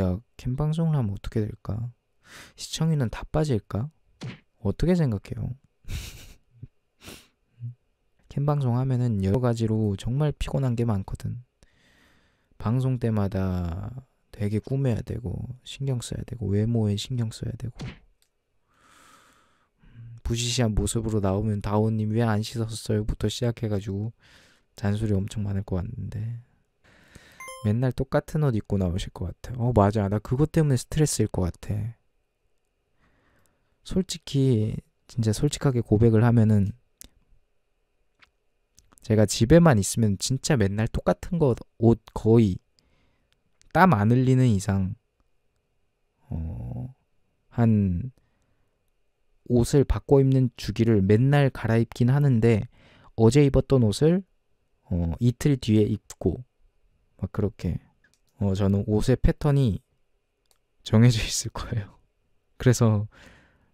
내가 캠 방송을 하면 어떻게 될까? 시청률은 다 빠질까? 어떻게 생각해요? 캠 방송 하면은 여러 가지로 정말 피곤한 게 많거든. 방송 때마다 되게 꾸며야 되고 신경 써야 되고 외모에 신경 써야 되고 음, 부시시한 모습으로 나오면 다오님 왜 안 씻었어요?부터 시작해가지고 잔소리 엄청 많을 것 같는데 맨날 똑같은 옷 입고 나오실 것 같아. 어 맞아 나 그것 때문에 스트레스일 것 같아. 솔직히 진짜 솔직하게 고백을 하면은 제가 집에만 있으면 진짜 맨날 똑같은 거옷 거의 땀 안 흘리는 이상 어, 한 옷을 바꿔 입는 주기를 맨날 갈아입긴 하는데 어제 입었던 옷을 어, 이틀 뒤에 입고 막 그렇게 어, 저는 옷의 패턴이 정해져 있을 거예요. 그래서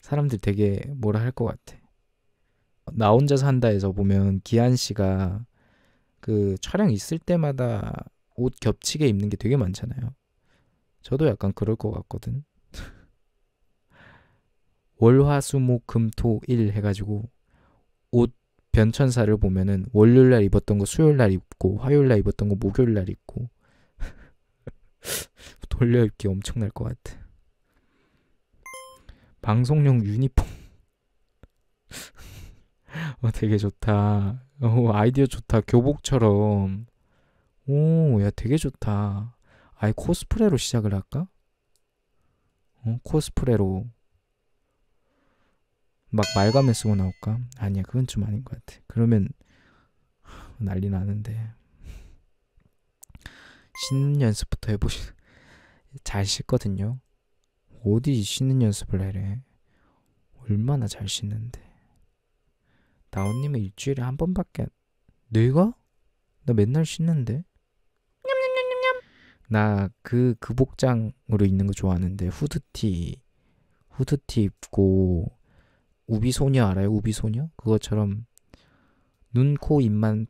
사람들 되게 뭐라 할 것 같아. 나 혼자 산다에서 보면 기한 씨가 그 촬영 있을 때마다 옷 겹치게 입는 게 되게 많잖아요. 저도 약간 그럴 것 같거든. 월화수목금토일 해가지고 옷 변천사를 보면은 월요일 날 입었던 거 수요일 날 입고 화요일 날 입었던 거 목요일 날 입고 돌려 입기 엄청날 것 같아. 방송용 유니폼 어, 되게 좋다. 어, 아이디어 좋다. 교복처럼. 오, 야, 되게 좋다. 아예 코스프레로 시작을 할까? 어, 코스프레로. 막 말가면 쓰고 나올까? 아니야, 그건 좀 아닌 것 같아. 그러면 난리 나는데. 씻는 연습부터 해보시. 잘 씻거든요. 어디 씻는 연습을 해래? 얼마나 잘 씻는데. 나온님은 일주일에 한 번밖에 내가? 나 맨날 씻는데 나 그그 복장으로 입는 거 좋아하는데 후드티 후드티 입고 우비소녀 알아요? 우비소녀? 그것처럼 눈, 코, 입만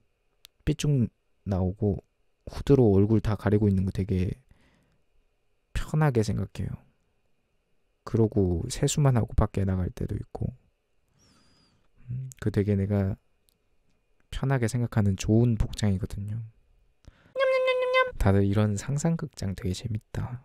삐쭉 나오고 후드로 얼굴 다 가리고 있는 거 되게 편하게 생각해요. 그러고 세수만 하고 밖에 나갈 때도 있고 음, 그 되게 내가 편하게 생각하는 좋은 복장이거든요. 다들 이런 상상극장 되게 재밌다.